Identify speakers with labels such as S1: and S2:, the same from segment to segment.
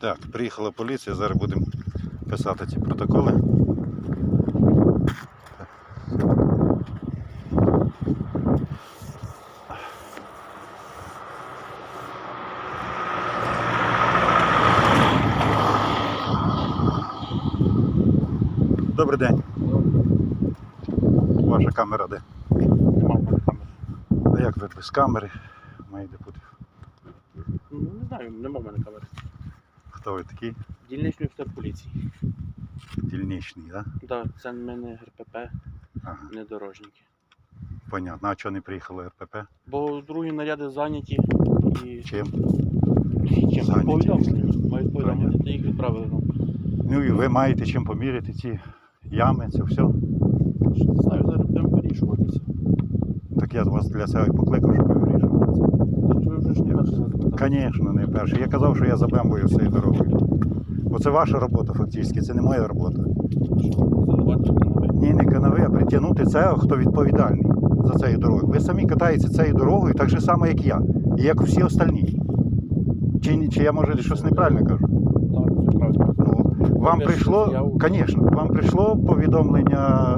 S1: Так, приїхала поліція, зараз будемо писати ці протоколи. Добрий день. Ваша камера де? А як ви без камери маєте бути?
S2: Ну, не знаю, нема в мене камери.
S1: Хто ви такий?
S2: Дільничний офіцер поліції.
S1: Дільничний, так? Да?
S2: Так, це в мене РПП,
S1: Ага,
S2: не дорожники.
S1: понятно. А чого не приїхало РПП?
S2: Бо другі наряди зайняті і
S1: Чим?
S2: чим повідомлення. Мають повідомлення, то їх відправили. Ну,
S1: Ну і ви маєте чим поміряти ці ями, це все.
S2: що не знаю, зараз будемо вирішуватися.
S1: Так я вас для і покликав, щоб ви вирішували це.
S2: Так ви вже ж не перший.
S1: Звісно, не перший. Я казав, що я за бембою цією дорогою. Бо це ваша робота фактично, це не моя робота. Ні, не канави, а притягнути це, хто відповідальний за цією дорогою. Ви самі катаєтеся цією дорогою так же само, як я, і як всі остальні. Чи, чи я може щось неправильно кажу? Ну, вам прийшло, звісно, вам прийшло повідомлення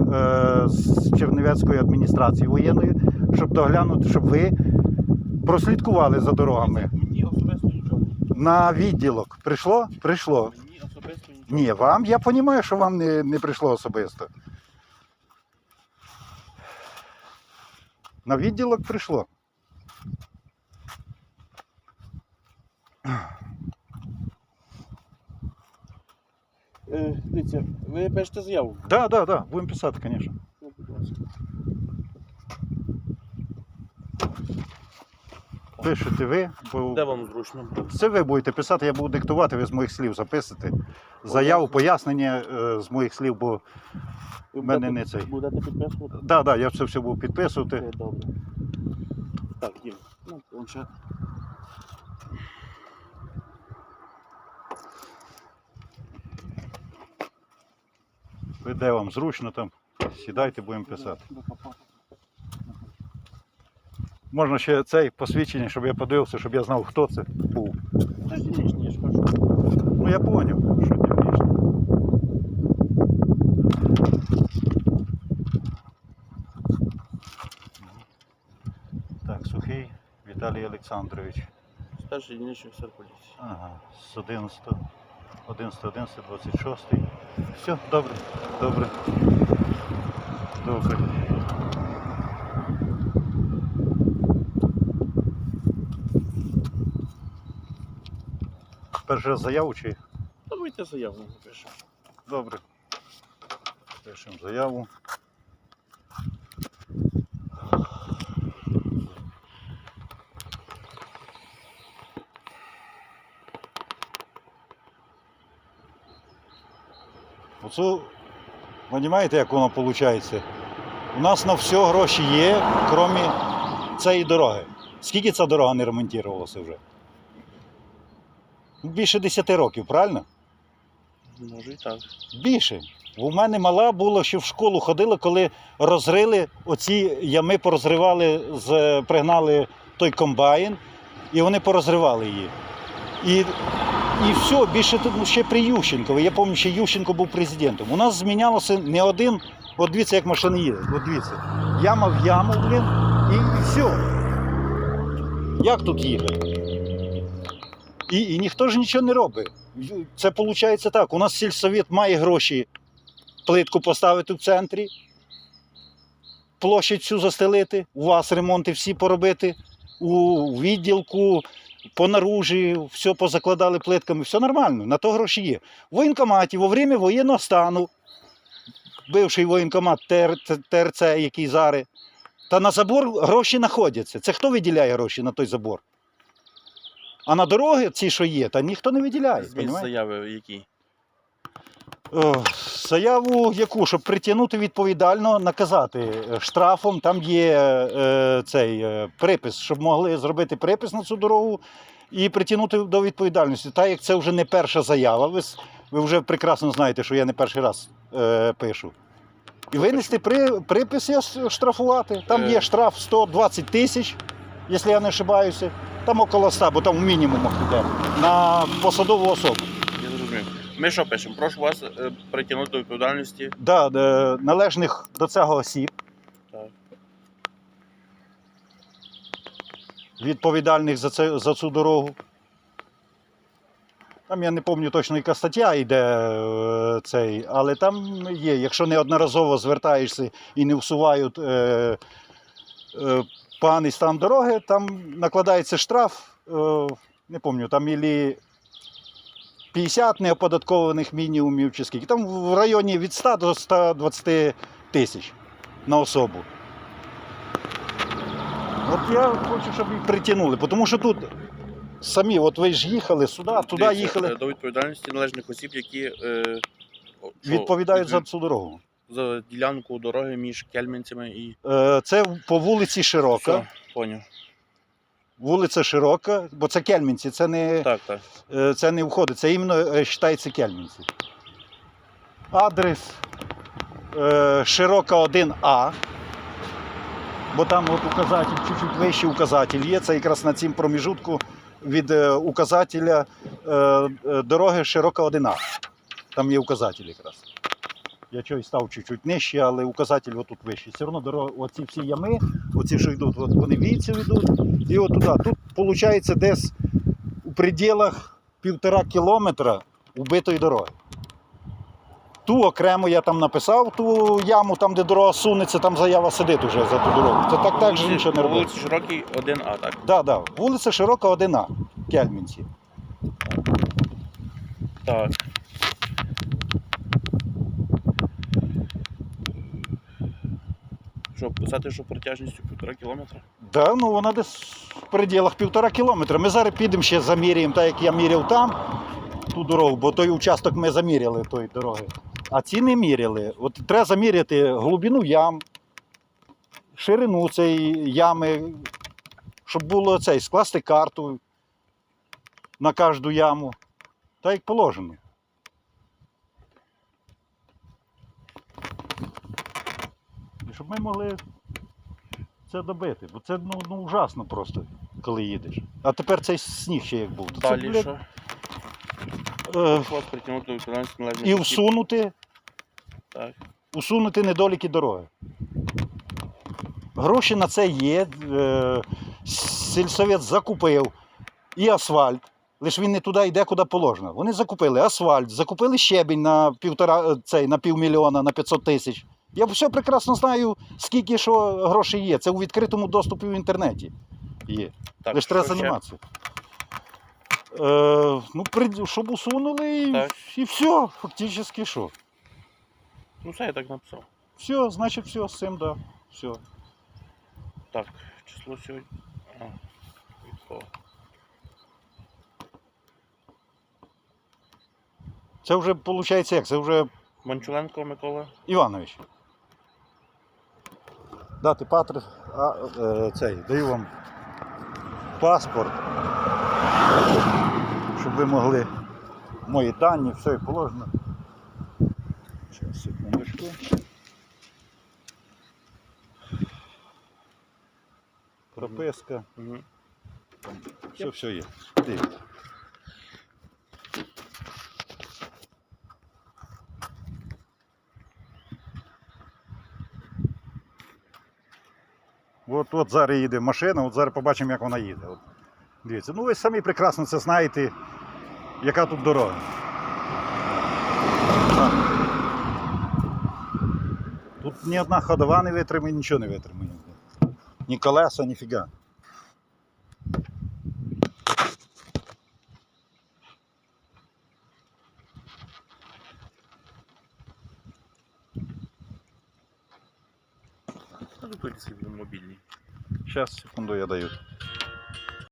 S1: е, з Чернівецької адміністрації воєнної, щоб доглянути, щоб ви прослідкували за дорогами.
S2: Мені особисто нічого.
S1: На відділок прийшло? Прийшло.
S2: Мені особисто нічого.
S1: Ні, вам я розумію, що вам не, не прийшло особисто. На відділок прийшло.
S2: Е, дивіться, ви пишете заяву.
S1: Так, да, так, да, да, будемо писати, звісно.
S2: Ну, будь ласка.
S1: Пишете ви, бо
S2: Де вам зручно?
S1: це ви будете писати, я буду диктувати, ви з моїх слів записуєте. Заяву, пояснення е, з моїх слів, бо
S2: Ви
S1: в мене
S2: будете-
S1: не цей.
S2: Будете підписувати?
S1: Так, да, да, я це все буду підписувати.
S2: Все добре. Так, Дім. Ну, планшет.
S1: Ви де вам зручно там, сідайте, будемо писати. Можна ще цей посвідчення, щоб я подивився, щоб я знав, хто це був.
S2: Це ж дільничний, я ж.
S1: Ну я зрозумів, що дільничний. Так, сухий Віталій Олександрович.
S2: Старший дільничний офіцер поліції.
S1: Ага, з 11, 11, 11, 26. Все, добре, добре. Добре. Раз заяву чи?
S2: Давайте заяву напишемо.
S1: Добре. Пишемо заяву. Оцю, розумієте, як воно виходить? У нас на все гроші є, крім цієї дороги. Скільки ця дорога не ремонтувалася вже? Більше 10 років, правильно?
S2: Може і так.
S1: Більше. У мене мала була, що в школу ходила, коли розрили оці ями, порозривали, з, пригнали той комбайн, і вони порозривали її. І, і все, більше тут ну, ще при Ющенкові. Я пам'ятаю, що Ющенко був президентом. У нас змінялося не один, от дивіться, як машини їздять. От дивіться. Яма в яму, блін, і, і все. Як тут їхати? І, і ніхто ж нічого не робить. Це виходить так. У нас сільсовет має гроші плитку поставити в центрі, площадь цю застелити, у вас ремонти всі поробити, у відділку, по наружі, все позакладали плитками, все нормально, на то гроші є. В воєнкоматі во время воєнного стану, бивший воєнкомат ТР, ТРЦ, який зараз, та на забор гроші знаходяться. Це хто виділяє гроші на той забор? А на дороги, ці, що є, та ніхто не виділяє.
S2: Зміст
S1: понімаєте?
S2: заяви який?
S1: О, заяву яку, щоб притягнути відповідально, наказати е, штрафом. Там є е, цей е, припис, щоб могли зробити припис на цю дорогу і притягнути до відповідальності. Так як це вже не перша заява, ви, с- ви вже прекрасно знаєте, що я не перший раз е, пишу. І винести при, припис і ос- штрафувати. Там
S2: Е.
S1: є штраф 120 тисяч, якщо я не ошибаюся. Там около 100, бо там в мінімумах йде. На посадову особу.
S2: Я зрозумів. Ми що пишемо? Прошу вас е, притягнути до відповідальності.
S1: Да, е, належних до цього осіб,
S2: Так.
S1: відповідальних за, це, за цю дорогу. Там я не пам'ятаю точно, яка стаття йде е, цей, але там є, якщо неодноразово звертаєшся і не всувають е, е, поганий стан дороги, там накладається штраф, е, не пам'ятаю, там ілі 50 неоподаткованих мінімумів чи скільки. Там в районі від 100 до 120 тисяч на особу. От я хочу, щоб їх притягнули, тому що тут самі, от ви ж їхали сюди, туди їхали,
S2: е, До відповідальності належних осіб, які е,
S1: відповідають за цю дорогу.
S2: За ділянку дороги між Кельменцями і.
S1: Е, Це по вулиці Широка.
S2: Все, поняв.
S1: Вулиця Широка, бо це Кельмінці, це не,
S2: Так, так.
S1: е, це не входить, це іменно е, вважається Кельмінці. Адрес е, Широка 1А. Бо там от указатель, чуть-чуть вищий указатель є. Це якраз на цім проміжутку від е, указателя е, е, дороги Широка 1А. Там є указатель якраз. Я чогось став чуть-чуть нижче, але указатель отут вищий. Все одно дорога, оці всі ями, оці, що йдуть, от вони війці йдуть, і от туди. Тут виходить десь у пределах півтора кілометра убитої дороги. Ту окремо я там написав, ту яму, там, де дорога сунеться, там заява сидить уже за ту дорогу. Це так, так же нічого не робить.
S2: Вулиці Широкій 1А, так?
S1: Да, да. Вулиця Широка 1А, Кельмінці.
S2: Так. Що, писати, що протяжністю півтора кілометра?
S1: Да, ну вона десь в пределах півтора кілометра. Ми зараз підемо ще заміряємо, так як я міряв там ту дорогу, бо той участок ми заміряли тої дороги. А ці не міряли. От треба заміряти глибину ям, ширину цієї ями, щоб було цей, скласти карту на кожну яму. Так як положено. Щоб ми могли це добити. Бо це ну, ну, ужасно просто, коли їдеш. А тепер цей сніг ще як був. Це,
S2: Далі
S1: блядь,
S2: що?
S1: е,
S2: вас притягнути до відповідальності належних
S1: і
S2: осіб.
S1: всунути,
S2: Так.
S1: усунути недоліки дороги. Гроші на це є. Е, сільсовет закупив і асфальт. Лише він не туди йде, куди положено. Вони закупили асфальт, закупили щебінь на півтора, е, цей, на півмільйона, на 500 тисяч. Я все прекрасно знаю, скільки що грошей є. Це у відкритому доступі в інтернеті є.
S2: Так,
S1: Лише треба займатися. Е, ну, при- щоб усунули і,
S2: Так.
S1: і все, фактично що.
S2: Ну, це я так написав.
S1: Все, значить, все, з цим, да. Все.
S2: Так, число сьогодні. А, від кого?
S1: Це вже виходить як? Це вже
S2: Манчуленко Микола.
S1: Іванович. Дати патрик, а е, цей, даю вам паспорт, щоб ви могли мої дані, все як положено. Зараз, секундочку. Прописка,
S2: Угу.
S1: все, все є. Дивіться. От, от зараз їде машина, от зараз побачимо, як вона їде. От. Дивіться, ну ви самі прекрасно це знаєте, яка тут дорога. Тут ні одна ходова не витримає, нічого не витримає. Ні колеса, ні фіга.
S2: Ну, Зупинці свій мобільний.
S1: Зараз, секунду, я даю.